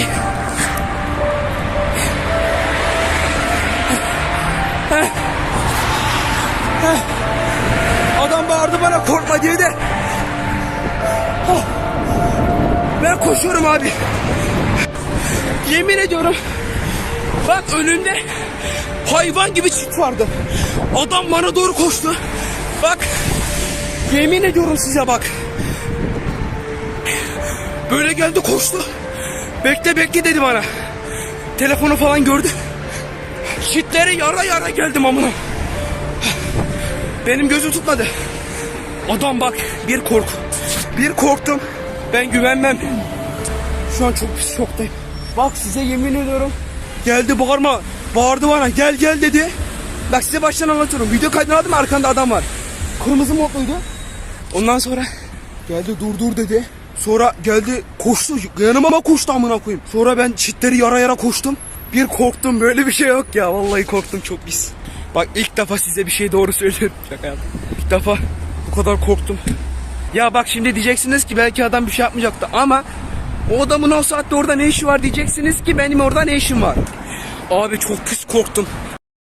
istemiyorum. Adam bağırdı bana korkma diye de. Oh. Ben koşuyorum abi. Yemin ediyorum. Bak önümde hayvan gibi çift vardı. Adam bana doğru koştu. Bak yemin ediyorum size bak. Böyle geldi koştu. Bekle bekle dedi bana. Telefonu falan gördü. Çitlere yara yara geldim amına. Benim gözüm tutmadı. Adam bak bir korku. Bir korktum. Ben güvenmem. Şu an çok pis şoktayım. Bak size yemin ediyorum. Geldi bağırma. Bağırdı bana gel gel dedi. Bak size baştan anlatıyorum. Video kaydını aldım arkanda adam var. Kırmızı modluydu. Ondan sonra geldi dur dur dedi. Sonra geldi koştu yanıma koştu amına koyayım. Sonra ben çitleri yara yara koştum. Bir korktum böyle bir şey yok ya vallahi korktum çok pis. Bak ilk defa size bir şey doğru söylüyorum. Şaka yaptım. İlk defa bu kadar korktum. Ya bak şimdi diyeceksiniz ki belki adam bir şey yapmayacaktı ama o adamın o saatte orada ne işi var diyeceksiniz ki benim orada ne işim var. Abi çok pis korktum.